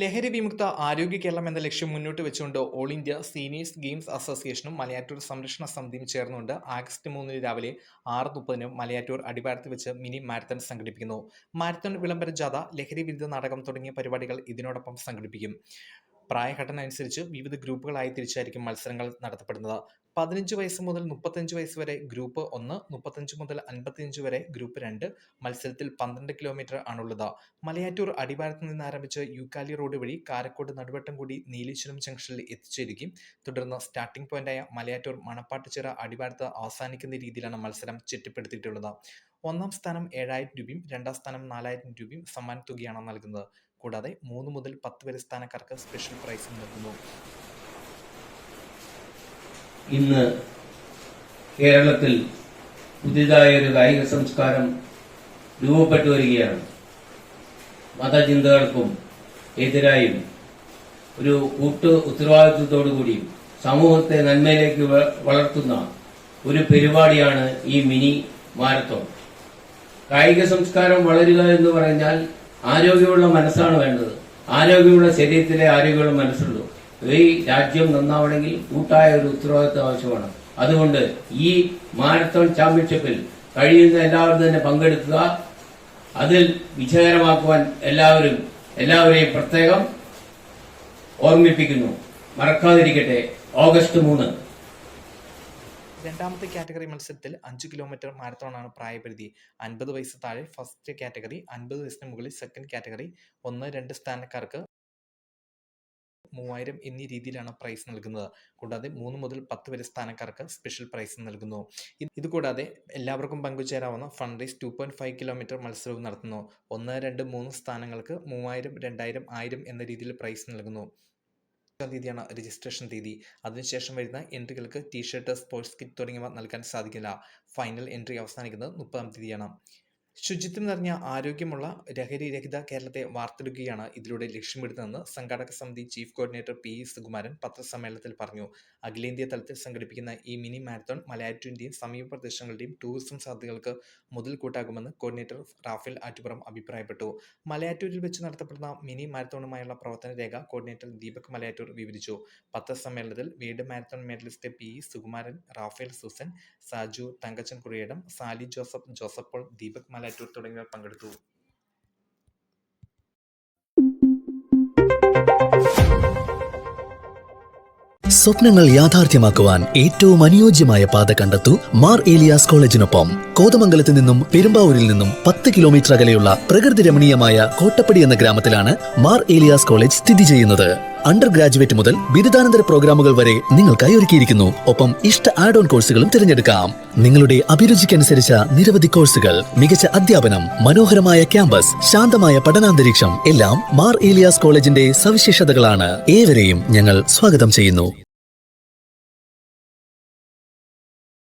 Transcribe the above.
ലഹരി വിമുക്ത ആരോഗ്യ കേരളം എന്ന ലക്ഷ്യം മുന്നോട്ട് വെച്ചുകൊണ്ട് ഓൾ ഇന്ത്യ സീനിയേഴ്സ് ഗെയിംസ് അസോസിയേഷനും മലയാറ്റൂർ സംരക്ഷണ സമിതിയും ചേർന്നുകൊണ്ട് ആഗസ്റ്റ് മൂന്നിന് രാവിലെ ആറ് മുപ്പതിന് മലയാറ്റൂർ അടിവാരത്ത് വെച്ച് മിനി മാരത്തൺ സംഘടിപ്പിക്കുന്നു. മാരത്തൺ വിളംബര ജാഥ ലഹരി വിരുദ്ധ നാടകം തുടങ്ങിയ പരിപാടികൾ ഇതിനോടൊപ്പം സംഘടിപ്പിക്കും. പ്രായഘടന അനുസരിച്ച് വിവിധ ഗ്രൂപ്പുകളായി തിരിച്ചായിരിക്കും മത്സരങ്ങൾ നടത്തപ്പെടുന്നത്. പതിനഞ്ച് വയസ്സ് മുതൽ മുപ്പത്തഞ്ച് വയസ്സ് വരെ ഗ്രൂപ്പ് ഒന്ന് മുപ്പത്തഞ്ച് മുതൽ അൻപത്തിയഞ്ച് വരെ ഗ്രൂപ്പ് രണ്ട്. മത്സരത്തിൽ പന്ത്രണ്ട് കിലോമീറ്റർ ആണുള്ളത്. മലയാറ്റൂർ അടിവാരത്ത് നിന്ന് ആരംഭിച്ച് യൂക്കാലി റോഡ് വഴി കാരക്കോട് നടുവട്ടം കൂടി നീലീശ്വരം ജംഗ്ഷനിൽ എത്തിച്ചേരുകയും തുടർന്ന് സ്റ്റാർട്ടിംഗ് പോയിന്റായ മലയാറ്റൂർ മണപ്പാട്ടുചിറ അടിവാരത്ത് അവസാനിക്കുന്ന രീതിയിലാണ് മത്സരം ചിട്ടപ്പെടുത്തിയിട്ടുള്ളത്. ഒന്നാം സ്ഥാനം ഏഴായിരം രൂപയും രണ്ടാം സ്ഥാനം നാലായിരം രൂപയും സമ്മാനത്തുകയാണ് നൽകുന്നത്. കൂടാതെ മൂന്ന് മുതൽ പത്ത് വരെ സ്ഥാനക്കാർക്ക് സ്പെഷ്യൽ പ്രൈസും നൽകുന്നു. ഇന്ന് കേരളത്തിൽ പുതിയതായ ഒരു കായിക സംസ്കാരം രൂപപ്പെട്ടു വരികയാണ്. മതചിന്തകൾക്കും എതിരായും ഒരു കൂട്ട് ഉത്തരവാദിത്വത്തോടുകൂടിയും സമൂഹത്തെ നന്മയിലേക്ക് വളർത്തുന്ന ഒരു പരിപാടിയാണ് ഈ മിനി മാരത്തോൺ. കായിക സംസ്കാരം വളരുക എന്ന് പറഞ്ഞാൽ ആരോഗ്യമുള്ള മനസ്സാണ് വേണ്ടത്. ആരോഗ്യമുള്ള ശരീരത്തിലെ ആരോഗ്യമുള്ള മനസ്സുള്ളൂ. ഈ രാജ്യം നന്നാവണമെങ്കിൽ കൂട്ടായ ഒരു ഉത്തരവാദിത്വം ആവശ്യമാണ്. അതുകൊണ്ട് ഈ മാരത്തോൺ ചാമ്പ്യൻഷിപ്പിൽ കഴിയുന്ന എല്ലാവരും തന്നെ പങ്കെടുക്കുക. അതിൽ വിജയകരമാക്കുവാൻ എല്ലാവരും എല്ലാവരെയും പ്രത്യേകം ഓർമ്മിപ്പിക്കുന്നു. മറക്കാതിരിക്കട്ടെ ഓഗസ്റ്റ് മൂന്ന്. രണ്ടാമത്തെ കാറ്റഗറി മത്സരത്തിൽ അഞ്ച് കിലോമീറ്റർ മാരത്തോണാണ് പ്രായപരിധി. അൻപത് വയസ്സ് താഴെ ഫസ്റ്റ് കാറ്റഗറി അൻപത് വയസ്സിന് മുകളിൽ സെക്കൻഡ് കാറ്റഗറി ഒന്ന് രണ്ട് സ്ഥാനക്കാർക്ക് മൂവായിരം എന്നീ രീതിയിലാണ് പ്രൈസ് നൽകുന്നത്. കൂടാതെ മൂന്ന് മുതൽ പത്ത് വരെ സ്ഥാനക്കാർക്ക് സ്പെഷ്യൽ പ്രൈസ് നൽകുന്നു. ഇത് ഇതുകൂടാതെ എല്ലാവർക്കും പങ്കുചേരാവുന്ന fund raise two point five kilometre മത്സരവും നടത്തുന്നു. ഒന്ന് രണ്ട് മൂന്ന് സ്ഥാനങ്ങൾക്ക് മൂവായിരം രണ്ടായിരം ആയിരം എന്ന രീതിയിൽ പ്രൈസ് നൽകുന്നു. തീയതിയാണ് രജിസ്ട്രേഷൻ തീയതി. അതിനുശേഷം വരുന്ന എൻട്രികൾക്ക് ടീഷർട്ട് സ്പോർട്സ് കിറ്റ് തുടങ്ങിയവ നൽകാൻ സാധിക്കില്ല. ഫൈനൽ എൻട്രി അവസാനിക്കുന്നത് മുപ്പതാം തീയതിയാണ്. ശുചിത്വം നിറഞ്ഞ ആരോഗ്യമുള്ള ലഹരി രഹിത കേരളത്തെ വാർത്തെടുക്കുകയാണ് ഇതിലൂടെ ലക്ഷ്യമിടുന്നതെന്ന് സംഘാടക സമിതി ചീഫ് കോർഡിനേറ്റർ പി സുകുമാരൻ പത്രസമ്മേളനത്തിൽ പറഞ്ഞു. അഖിലേന്ത്യാ തലത്തിൽ സംഘടിപ്പിക്കുന്ന ഈ മിനി മാരത്തോൺ മലയാറ്റിന്റെയും സമീപ പ്രദേശങ്ങളുടെയും ടൂറിസം സാധ്യതകൾക്ക് മുതൽക്കൂട്ടാകുമെന്ന് കോർഡിനേറ്റർ റാഫേൽ ആറ്റുപുറം അഭിപ്രായപ്പെട്ടു. മലയാറ്റൂരിൽ വെച്ച് നടത്തപ്പെടുന്ന മിനി മാരത്തോണുമായുള്ള പ്രവർത്തന രേഖ കോർഡിനേറ്റർ ദീപക് മലയാറ്റൂർ വിവരിച്ചു. പത്രസമ്മേളനത്തിൽ വീട് marathon medallist P Sukumaran Raphael Susan Saju Thankachan Kuriyadam Sally Joseph Joseph Paul Deepak Malayattoor തുടങ്ങിയവർ പങ്കെടുത്തു. സ്വപ്നങ്ങൾ യാഥാർത്ഥ്യമാക്കുവാൻ ഏറ്റവും അനുയോജ്യമായ പാത കണ്ടെത്തു മാർ ഏലിയാസ് കോളേജിനൊപ്പം. കോതമംഗലത്ത് നിന്നും പെരുമ്പാവൂരിൽ നിന്നും പത്ത് കിലോമീറ്റർ അകലെയുള്ള പ്രകൃതി രമണീയമായ കോട്ടപ്പടി എന്ന ഗ്രാമത്തിലാണ് മാർ ഏലിയാസ് കോളേജ് സ്ഥിതി ചെയ്യുന്നത്. അണ്ടർ ഗ്രാജുവേറ്റ് മുതൽ ബിരുദാനന്തര പ്രോഗ്രാമുകൾ വരെ നിങ്ങൾക്കായി ഒരുക്കിയിരിക്കുന്നു. ഒപ്പം ഇഷ്ട ആഡ് ഓൺ കോഴ്സുകളും തിരഞ്ഞെടുക്കാം. നിങ്ങളുടെ അഭിരുചിക്കനുസരിച്ച നിരവധി കോഴ്സുകൾ മികച്ച അധ്യാപനം മനോഹരമായ ക്യാമ്പസ് ശാന്തമായ പഠനാന്തരീക്ഷം എല്ലാം മാർ ഏലിയാസ് കോളേജിന്റെ സവിശേഷതകളാണ്. ഏവരെയും ഞങ്ങൾ സ്വാഗതം ചെയ്യുന്നു.